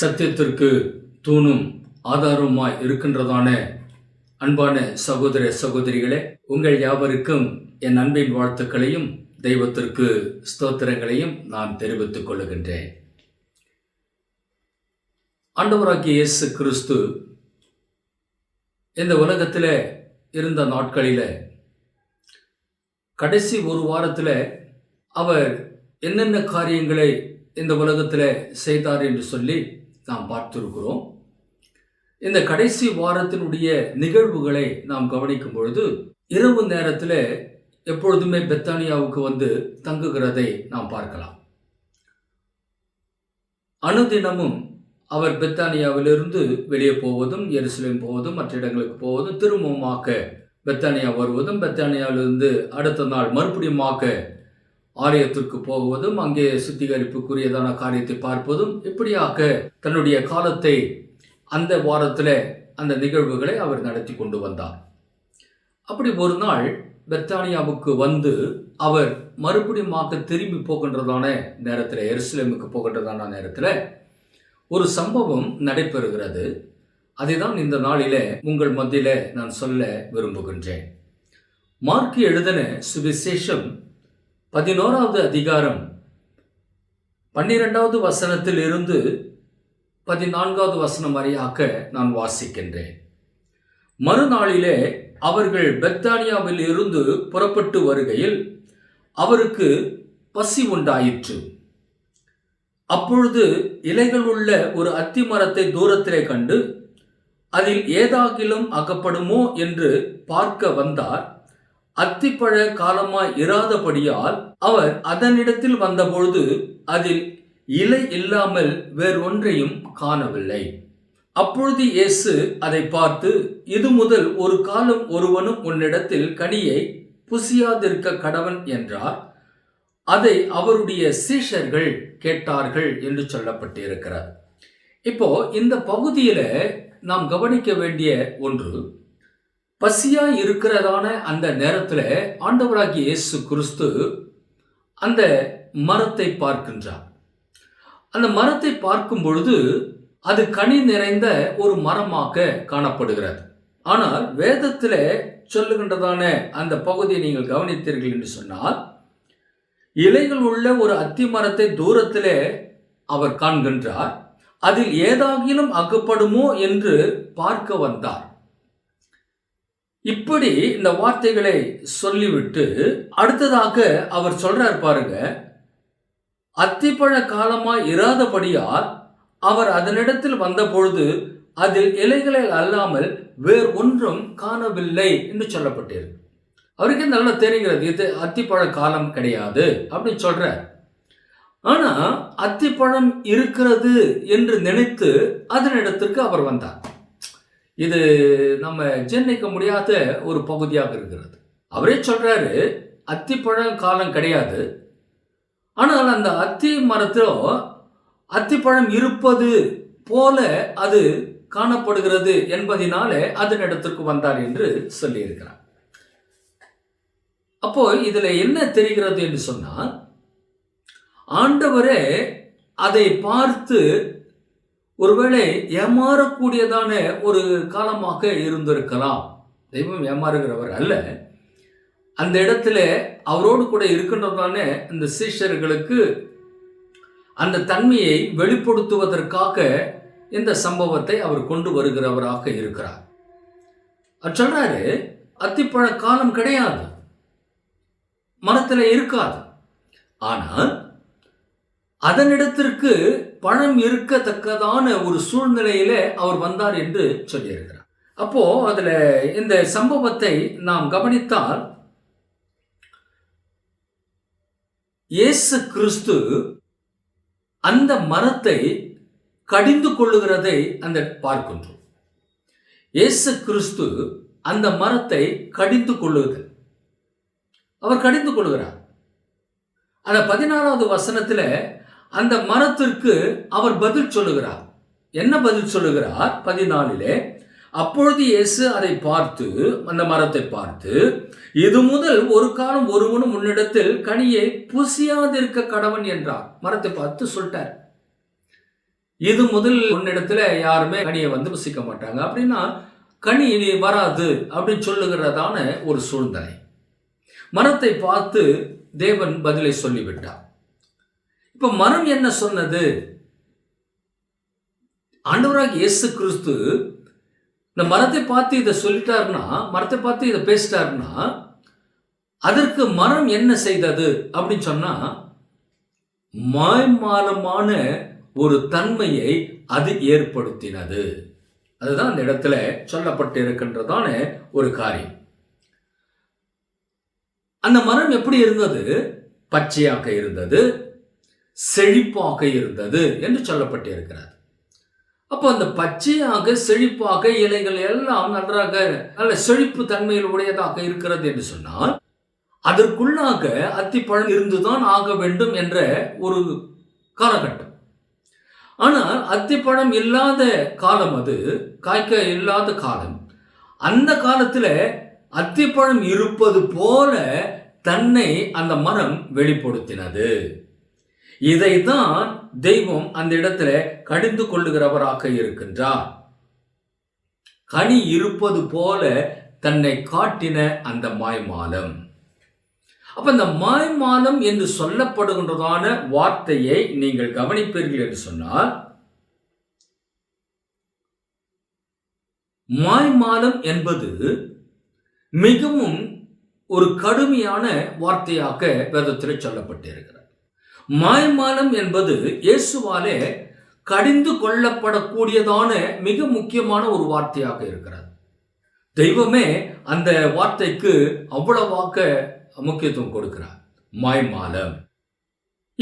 சத்தியத்திற்கு தூணும் ஆதாரமாய் இருக்கின்றதான அன்பான சகோதர சகோதரிகளே உங்கள் யாவருக்கும் என் அன்பின் வாழ்த்துக்களையும் தெய்வத்திற்கு ஸ்தோத்திரங்களையும் நான் தெரிவித்துக் கொள்ளுகின்றேன் ஆண்டவராகிய இயேசு கிறிஸ்து இந்த உலகத்தில் இருந்த நாட்களில் கடைசி ஒரு வாரத்தில் அவர் என்னென்ன காரியங்களை இந்த உலகத்தில் செய்தார் என்று சொல்லி நாம் பார்த்திருக்கிறோம். இந்த கடைசி வாரத்தினுடைய நிகழ்வுகளை நாம் கவனிக்கும் பொழுது இரவு நேரத்தில் எப்பொழுதுமே பெத்தானியாவுக்கு வந்து தங்குகிறதை நாம் பார்க்கலாம். அனுதினமும் அவர் பெத்தானியாவிலிருந்து வெளியே போவதும் எருசலேம் போவதும் மற்ற இடங்களுக்கு போவதும் திரும்பவுமாக பெத்தானியா வருவதும் பெத்தானியாவிலிருந்து அடுத்த நாள் மறுபடியுமாக ஆலயத்திற்கு போவதும் அங்கே சுத்திகரிப்புக்குரியதான காரியத்தை பார்ப்பதும் இப்படியாக தன்னுடைய காலத்தை அந்த வாரத்தில் அந்த நிகழ்வுகளை அவர் நடத்தி கொண்டு வந்தார். அப்படி ஒரு நாள் பெத்தானியாவுக்கு வந்து அவர் மறுபடியுமாக திரும்பி போகின்றதான நேரத்தில் எருசலேமுக்கு போகின்றதான நேரத்தில் ஒரு சம்பவம் நடைபெறுகிறது. அதை தான் இந்த நாளில் உங்கள் மத்தியில் நான் சொல்ல விரும்புகின்றேன். மார்க்கு எழுதின சுவிசேஷம் பதினோராவது அதிகாரம் பன்னிரெண்டாவது வசனத்தில் இருந்து பதினான்காவது வசனம் வரையாக நான் வாசிக்கின்றேன். மறுநாளிலே அவர்கள் பெத்தானியாவில் இருந்து புறப்பட்டு வருகையில் அவருக்கு பசி உண்டாயிற்று. அப்பொழுது இலைகள் உள்ள ஒரு அத்தி மரத்தை தூரத்திலே கண்டு அதில் ஏதாகிலும் அகப்படுமோ என்று பார்க்க வந்தார். அத்திப்பழ காலமாய் இராதபடியால் அவர் அதனிடத்தில் வந்தபொழுது அதில் இலை இல்லாமல் வேறொன்றையும் காணவில்லை. அப்பொழுது இயேசு அதை பார்த்து இது முதல் ஒரு காலம் ஒருவனும் உன்னிடத்தில் கனியை புசியாதிருக்க கடவன் என்றார். அதை அவருடைய சீஷர்கள் கேட்டார்கள் என்று சொல்லப்பட்டிருக்கிறார் இப்போ இந்த பகுதியில் நாம் கவனிக்க வேண்டிய ஒன்று பசியா இருக்கிறதான அந்த நேரத்தில் ஆண்டவராகிய இயேசு கிறிஸ்து அந்த மரத்தை பார்க்கின்றார். அந்த மரத்தை பார்க்கும் பொழுது அது கனி நிறைந்த ஒரு மரமாக காணப்படுகிறது. ஆனால் வேதத்தில் சொல்லுகின்றதான அந்த பகுதியை நீங்கள் கவனித்தீர்கள் என்று சொன்னால் இலைகள் உள்ள ஒரு அத்தி மரத்தை தூரத்திலே அவர் காண்கின்றார். அதில் ஏதாகிலும் அகப்படுமோ என்று பார்க்க வந்தார். இப்படி இந்த வார்த்தைகளை சொல்லிவிட்டு அடுத்ததாக அவர் சொல்றார் பாருங்க அத்திப்பழ காலமாய் இராதபடியால் அவர் அதனிடத்தில் வந்தபொழுது அதில் இலைகளை அல்லாமல் வேறு ஒன்றும் காணவில்லை என்று சொல்லப்பட்டிருக்கு அவருக்கு நல்லா தெரிகிறது இது அத்திப்பழ காலம் கிடையாது அப்படின்னு சொல்றார். ஆனா அத்திப்பழம் இருக்கிறது என்று நினைத்து அதனிடத்திற்கு அவர் வந்தார். இது நம்ம ஜென்னிக்க முடியாத ஒரு பகுதியாக இருக்கிறது. அவரே சொல்கிறாரு அத்திப்பழம் காலம் கிடையாது. ஆனால் அந்த அத்தி மரத்தில் அத்திப்பழம் இருப்பது போல அது காணப்படுகிறது என்பதினாலே அதன் இடத்திற்கு வந்தார் என்று சொல்லியிருக்கிறார். அப்போ இதில் என்ன தெரிகிறது என்று சொன்னால் ஆண்டவரே அதை பார்த்து ஒருவேளை ஏமாறக்கூடியதான ஒரு காலமாக இருந்திருக்கலாம். தெய்வம் ஏமாறுகிறவர் அல்ல. அந்த இடத்துல அவரோடு கூட இருக்கின்றதான இந்த சீஷர்களுக்கு அந்த தன்மையை வெளிப்படுத்துவதற்காக இந்த சம்பவத்தை அவர் கொண்டு வருகிறவராக இருக்கிறார். அவர் சொல்றாரு அத்திப்பழ காலம் கிடையாது. மரத்தில் இருக்காது. ஆனால் அதனிடத்திற்கு பணம் இருக்கத்தக்கதான ஒரு சூழ்நிலையில அவர் வந்தார் என்று சொல்லியிருக்கிறார். அப்போ அதுல இந்த சம்பவத்தை நாம் கவனித்தால் இயேசு கிறிஸ்து அந்த மரத்தை கடிந்து கொள்ளுகிறதை அந்த பார்க்கின்றோம். இயேசு கிறிஸ்து அந்த மரத்தை கடிந்து கொள்ளுது அவர் கடிந்து கொள்கிறார். அந்த பதினாலாவது வசனத்தில் அந்த மரத்திற்கு அவர் பதில் சொல்லுகிறார். என்ன பதில் சொல்லுகிறார்? பதினாலிலே அப்பொழுது இயேசு அதை பார்த்து அந்த மரத்தை பார்த்து இது முதல் ஒரு காலம் ஒருவனும் உன்னிடத்தில் கனியை புசியாதிருக்க கடவன் என்றார். மரத்தை பார்த்து சொல்லிட்டார். இது முதல் உன்னிடத்துல யாருமே கனியை வந்து புசிக்க மாட்டாங்க. அப்படின்னா கனி இனி வராது அப்படின்னு சொல்லுகிறதான ஒரு சூழ்நிலை. மரத்தை பார்த்து தேவன் பதிலை சொல்லிவிட்டார். இப்போ மரம் என்ன சொன்னது? ஆண்டவராக இயேசு கிறிஸ்து இந்த மரத்தை பார்த்து இதை சொல்லிட்டாருன்னா மரத்தை பார்த்து இதை பேசிட்டாருன்னா அதற்கு மரம் என்ன செய்தது? அப்படின்னு சொன்னா மாய்மாலமான ஒரு தன்மையை அது ஏற்படுத்தினது. அதுதான் அந்த இடத்துல சொல்லப்பட்டிருக்கின்றதான ஒரு காரியம். அந்த மரம் எப்படி இருந்தது? பச்சையாக இருந்தது. செழிப்பாக இருந்தது என்று சொல்லப்பட்டிருக்கிறது. அப்போ அந்த பச்சையாக செழிப்பாக இலைகள் எல்லாம் நன்றாக நல்ல செழிப்பு தன்மையில் உடையதாக இருக்கிறது என்று சொன்னால் அதற்குள்ளாக அத்திப்பழம் இருந்துதான் ஆக வேண்டும் என்ற ஒரு காலகட்டம். ஆனால் அத்திப்பழம் இல்லாத காலம் அது காய்க்க இல்லாத காலம். அந்த காலத்தில் அத்திப்பழம் இருப்பது போல தன்னை அந்த மரம் வெளிப்படுத்தினது. இதை தான் தெய்வம் அந்த இடத்துல கடிந்து கொள்ளுகிறவராக இருக்கின்றார். கனி இருப்பது போல தன்னை காட்டின அந்த மாய்மாலம். அப்ப இந்த மாய்மாலம் என்று சொல்லப்படுகின்றதான வார்த்தையை நீங்கள் கவனிப்பீர்கள் என்று சொன்னால் மாய்மாலம் என்பது மிகவும் ஒரு கடுமையான வார்த்தையாக வேதத்தில் சொல்லப்பட்டிருக்கிறது. மாய்மாலம் என்பது இயேசுவாலே கடிந்து கொள்ளப்படக்கூடியதான மிக முக்கியமான ஒரு வார்த்தையாக இருக்கிறது. தெய்வமே அந்த வார்த்தைக்கு அவ்வளவாக்க முக்கியத்துவம் கொடுக்கிறார். மாய்மாலம்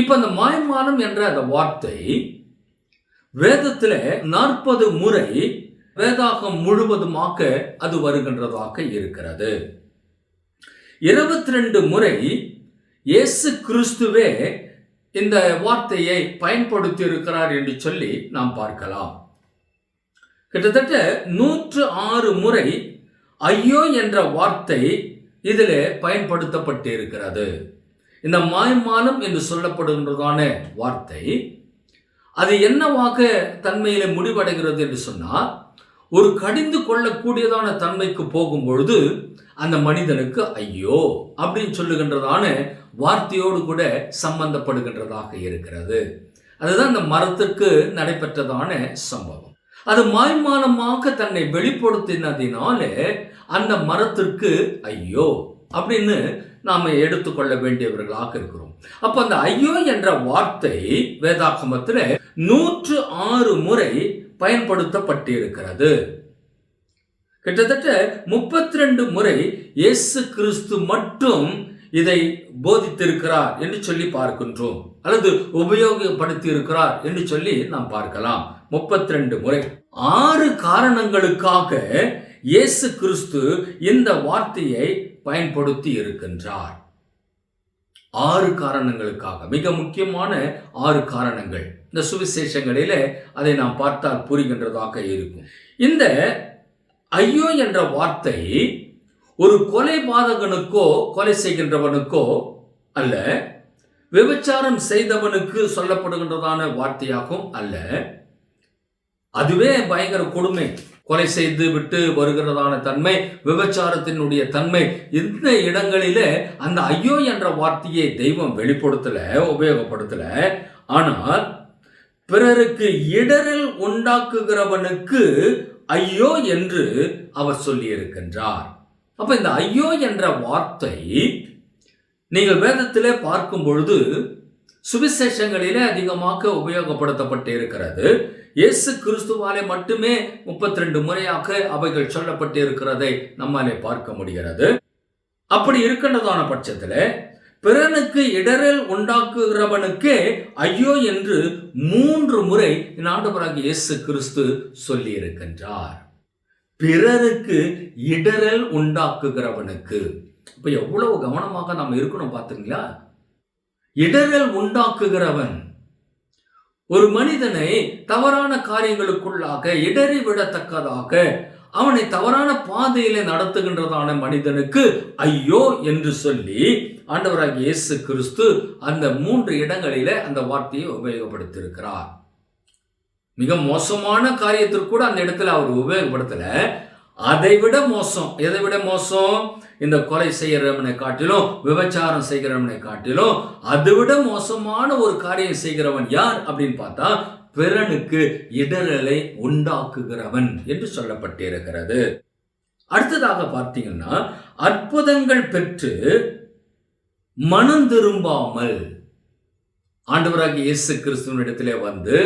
இப்ப அந்த மாய்மாலம் என்ற அந்த வார்த்தை வேதத்தில் நாற்பது முறை வேதாகம் முழுவதுமாக அது வருகின்றதாக இருக்கிறது. இருபத்தி ரெண்டு முறை இயேசு கிறிஸ்துவே இந்த வார்த்தையை பயன்படுத்தி இருக்கிறார் என்று சொல்லி நாம் பார்க்கலாம். கிட்டத்தட்ட நூற்று ஆறு முறை ஐயோ என்ற வார்த்தை இதில் பயன்படுத்தப்பட்டு இருக்கிறது இந்த மாய்மாலம் என்று சொல்லப்படுகின்றதான வார்த்தை அது என்னவாக தன்மையில முடிவடைகிறது என்று சொன்னால் ஒரு கடிந்து கொள்ளக்கூடியதான தன்மைக்கு போகும் பொழுது அந்த மனிதனுக்கு ஐயோ! அப்படின்னு சொல்லுகின்றதான வார்த்தையோடு கூட சம்பந்தப்படுகின்றதாக இருக்கிறது. அதுதான் அந்த மரத்திற்கு நடைபெற்றதான சம்பவம். அது மாய்மானமாக தன்னை வெளிப்படுத்தினதினாலே அந்த மரத்திற்கு ஐயோ! அப்படின்னு நாம் எடுத்துக்கொள்ள வேண்டியவர்களாக இருக்கிறோம். அப்போ அந்த ஐயோ! என்ற வார்த்தை வேதாகமத்தில் நூற்று ஆறு முறை பயன்படுத்தப்பட்டிருக்கிறது. கிட்டத்தட்ட முப்பத்தி ரெண்டு முறை இயேசு கிறிஸ்து மட்டும் இதை போதித்திருக்கிறார் என்று சொல்லி பார்க்கின்றோம். அல்லது உபயோகப்படுத்தி இருக்கிறார் என்று சொல்லி நாம் பார்க்கலாம். முப்பத்தி ரெண்டு முறை. ஆறு காரணங்களுக்காக இயேசு கிறிஸ்து இந்த வார்த்தையை பயன்படுத்தி இருக்கின்றார். ஆறு காரணங்களுக்காக. மிக முக்கியமான ஆறு காரணங்கள். இந்த சுவிசேஷங்களில் அதை நாம் பார்த்தால் புரிகின்றதாக இருக்கும். இந்த ஐயோ என்ற வார்த்தை ஒரு கொலை பாதகனுக்கோ கொலை செய்கின்றவனுக்கோ அல்ல விபச்சாரம் செய்தவனுக்கு சொல்லப்படுகின்றதான வார்த்தையாகவும் அல்ல. அதுவே பயங்கர கொடுமை. கொலை செய்து விட்டு வருகிறதான தன்மை விபச்சாரத்தினுடைய தன்மை இந்த இடங்களில அந்த ஐயோ என்ற வார்த்தையை தெய்வம் வெளிப்படுத்தல உபயோகப்படுத்தல. ஆனால் பிறருக்கு இடரில் உண்டாக்குகிறவனுக்கு ஐயோ என்று அவர் சொல்லியிருக்கின்றார். அப்ப இந்த ஐயோ என்ற வார்த்தை நீங்கள் வேதத்திலே பார்க்கும் பொழுது சுவிசேஷங்களிலே அதிகமாக உபயோகப்படுத்தப்பட்டு இருக்கிறது இயேசு கிறிஸ்துவாலே மட்டுமே முப்பத்தி ரெண்டு முறையாக அவைகள் சொல்லப்பட்டு இருக்கிறதை நம்மாலே பார்க்க முடிகிறது. அப்படி இருக்கின்றதான பட்சத்தில் பிறனுக்கு இடரல் உண்டாக்குகிறவனுக்கே ஐயோ என்று மூன்று முறை ஆண்டவராக இயேசு கிறிஸ்து சொல்லியிருக்கின்றார். பிறருக்கு இடரல் உண்டாக்குகிறவனுக்கு. இப்போ எவ்வளவு கவனமாக நாம் இருக்கணும் பார்த்தீங்களா? இடரல் உண்டாக்குகிறவன். ஒரு மனிதனை தவறான காரியங்களுக்குள்ளாக இடறி விடத்தக்கதாக அவனை தவறான பாதையில நடத்துகின்றதான மனிதனுக்கு ஐயோ என்று சொல்லி ஆண்டவராக இயேசு கிறிஸ்து அந்த மூன்று இடங்களில அந்த வார்த்தையை உபயோகப்படுத்தியிருக்கிறார். மிக மோசமான காரியத்திற்கு கூட அந்த இடத்துல அவர் உபயோகப்படுத்தல. அதை விட மோசம். எதை விட மோசம்? இந்த கொலை செய்கிறவனை காட்டிலும் விபச்சாரம் செய்கிறவனை காட்டிலும் அதை விட மோசமான ஒரு காரியம் செய்கிறவன் யார் அப்படின்னு பார்த்தா பிறனுக்கு இடரலை உண்டாக்குகிறவன் என்று சொல்லப்பட்டிருக்கிறது. அடுத்ததாக பார்த்தீங்கன்னா அற்புதங்கள் பெற்று மனம் திரும்பாமல் ஆண்டவராக இயேசு கிறிஸ்துவனிடத்திலே வந்து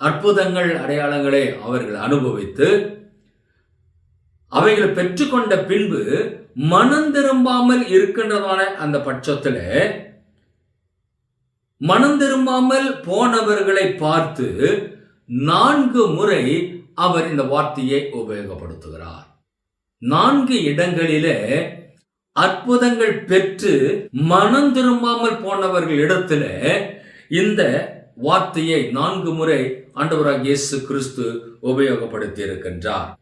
அற்புதங்கள் அடையாளங்களை அவர்கள் அனுபவித்து அவைகளை பெற்றுக்கொண்ட பின்பு மனம் திரும்பாமல் இருக்கின்றதான அந்த பட்சத்தில் மனம் திரும்பாமல் போனவர்களை பார்த்து நான்கு முறை அவர் இந்த வார்த்தையை உபயோகப்படுத்துகிறார். நான்கு இடங்களிலே அற்புதங்கள் பெற்று மனம் திரும்பாமல் போனவர்கள் இடத்துல இந்த வார்த்தையை நான்கு முறை ஆண்டவராக இயேசு கிறிஸ்து உபயோகப்படுத்தி இருக்கின்றார்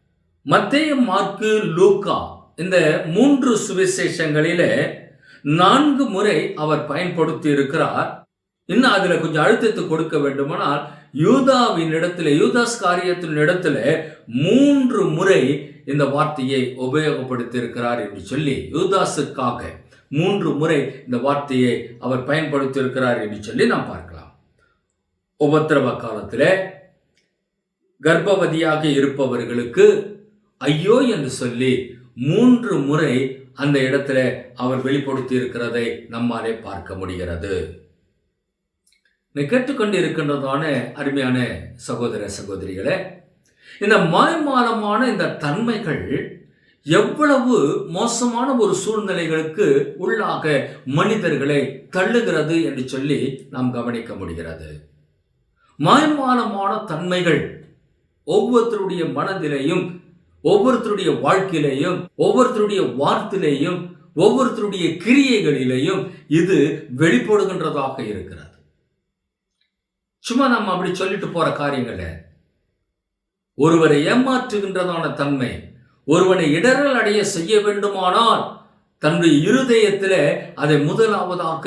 மத்திய மார்க்கு லூக்கா இந்த மூன்று சுவிசேஷங்களிலே நான்கு முறை அவர் பயன்படுத்தி இருக்கிறார் இன்னும் அதில் கொஞ்சம் அழுத்தத்தை கொடுக்க வேண்டுமானால் யூதாவின் இடத்துல யூதாஸ் காரியத்தின் இடத்துல மூன்று முறை இந்த வார்த்தையை உபயோகப்படுத்தி இருக்கிறார் என்று சொல்லி யூதாஸுக்காக மூன்று முறை இந்த வார்த்தையை அவர் பயன்படுத்தி இருக்கிறார் என்று சொல்லி நாம் பார்க்கலாம். உபத்திரவ காலத்தில் கர்ப்பவதியாக இருப்பவர்களுக்கு ஐயோ என்று சொல்லி மூன்று முறை அந்த இடத்துல அவர் வெளிப்படுத்தி இருக்கிறதை நம்மாலே பார்க்க முடிகிறது. கேட்டுக்கொண்டு இருக்கின்றதான அருமையான சகோதர சகோதரிகளே இந்த மாய்மாலமான இந்த தன்மைகள் எவ்வளவு மோசமான ஒரு சூழ்நிலைகளுக்கு உள்ளாக மனிதர்களை தள்ளுகிறது என்று சொல்லி நாம் கவனிக்க முடிகிறது. மாய்மாலமான தன்மைகள் ஒவ்வொருத்தருடைய மனதிலேயும் ஒவ்வொருத்தருடைய வாழ்க்கையிலேயும் ஒவ்வொருத்தருடைய வார்த்தையிலேயும் ஒவ்வொருத்தருடைய கிரியைகளிலேயும் இது வெளிப்படுகின்றதாக இருக்கிறது. சும்மா நம்ம அப்படி சொல்லிட்டு போற காரியங்கள. ஒருவரை ஏமாற்றுகின்றதான தன்மை ஒருவனை இடரல் அடைய செய்ய வேண்டுமானால் தன்னுடைய இருதயத்தில் அதை முதலாவதாக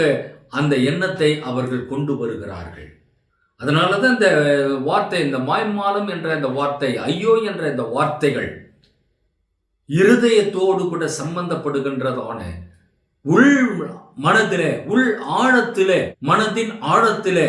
அந்த எண்ணத்தை அவர்கள் கொண்டு வருகிறார்கள். அதனால தான் இந்த வார்த்தை இந்த மாய்மாலம் என்ற இந்த வார்த்தை ஐயோ என்ற இந்த வார்த்தைகள் இருதயத்தோடு கூட சம்பந்தப்படுகின்றதான உள் மனதிலே உள் ஆழத்திலே மனதின் ஆழத்திலே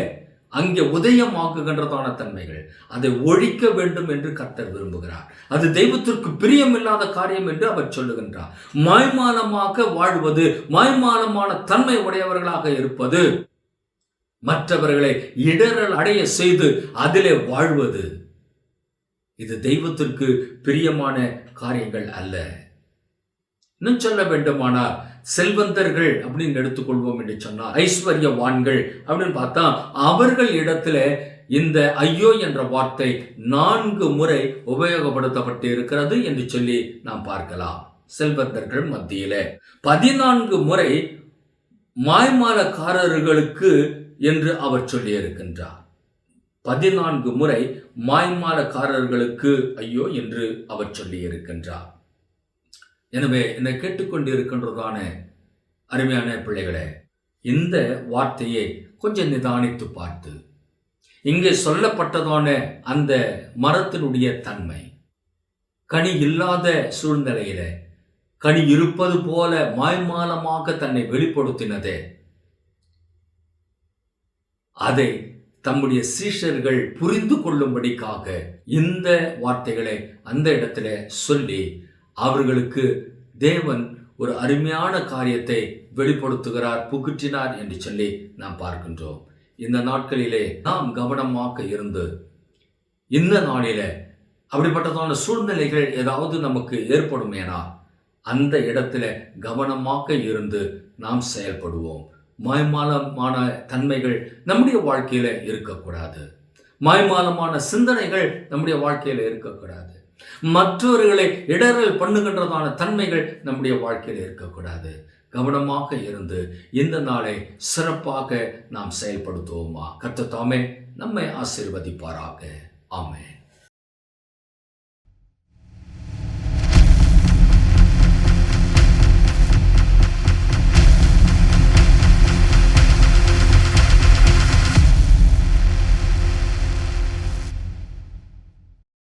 அங்கே உதயமாக்குகின்றதான தன்மைகள். அதை ஒழிக்க வேண்டும் என்று கர்த்தர் விரும்புகிறார். அது தெய்வத்திற்கு பிரியமில்லாத காரியம் என்று அவர் சொல்லுகின்றார். மாய்மானமாக வாழ்வது மாய்மானமான தன்மை உடையவர்களாக இருப்பது மற்றவர்களை இடரல் அடைய செய்து அதிலே வாழ்வது இது தெய்வத்திற்கு பிரியமான காரியங்கள் அல்ல. இன்னும் சொல்ல வேண்டுமானால் செல்வந்தர்கள் அப்படின்னு எடுத்துக்கொள்வோம் என்று சொன்னால் ஐஸ்வர்யவான்கள் அப்படின்னு பார்த்தா அவர்கள் இடத்துல இந்த ஐயோ என்ற வார்த்தை நான்கு முறை உபயோகப்படுத்தப்பட்டு இருக்கிறது என்று சொல்லி நாம் பார்க்கலாம். செல்வந்தர்கள் மத்தியில. பதினான்கு முறை மாய்மாலக்காரர்களுக்கு என்று அவர் சொல்லியிருக்கின்றார். பதினான்கு முறை மாய்மாலக்காரர்களுக்கு ஐயோ என்று அவர் சொல்லியிருக்கின்றார். எனவே என்னை கேட்டுக்கொண்டிருக்கின்றதான அருமையான பிள்ளைகளே இந்த வார்த்தையை கொஞ்சம் நிதானித்து பார்த்து இங்கே சொல்லப்பட்டதான அந்த மரத்தினுடைய தன்மை கனி இல்லாத சூழ்நிலையில கனி இருப்பது போல மாய்மாலமாக தன்னை வெளிப்படுத்தினதே அதை தம்முடைய சீஷர்கள் புரிந்து கொள்ளும்படிக்காக இந்த வார்த்தைகளை அந்த இடத்துல சொல்லி அவர்களுக்கு தேவன் ஒரு அருமையான காரியத்தை வெளிப்படுத்துகிறார் புகுற்றினார் என்று சொல்லி நாம் பார்க்கின்றோம். இந்த நாட்களிலே நாம் கவனமாக இருந்து இந்த நாளிலே அப்படிப்பட்டதான சூழ்நிலைகள் ஏதாவது நமக்கு ஏற்படுமேனா? அந்த இடத்துல கவனமாக இருந்து நாம் செயல்படுவோம். மாய்மாலமான தன்மைகள் நம்முடைய வாழ்க்கையில் இருக்கக்கூடாது. மாய்மாலமான சிந்தனைகள் நம்முடைய வாழ்க்கையில் இருக்கக்கூடாது. மற்றவர்களை இடரல் பண்ணுகின்றதான தன்மைகள் நம்முடைய வாழ்க்கையில் இருக்கக்கூடாது. கவனமாக இருந்து இந்த நாளை சிறப்பாக நாம் செயல்படுத்துவோமா? கத்த தாமே நம்மை ஆசீர்வதிப்பாராக. ஆமே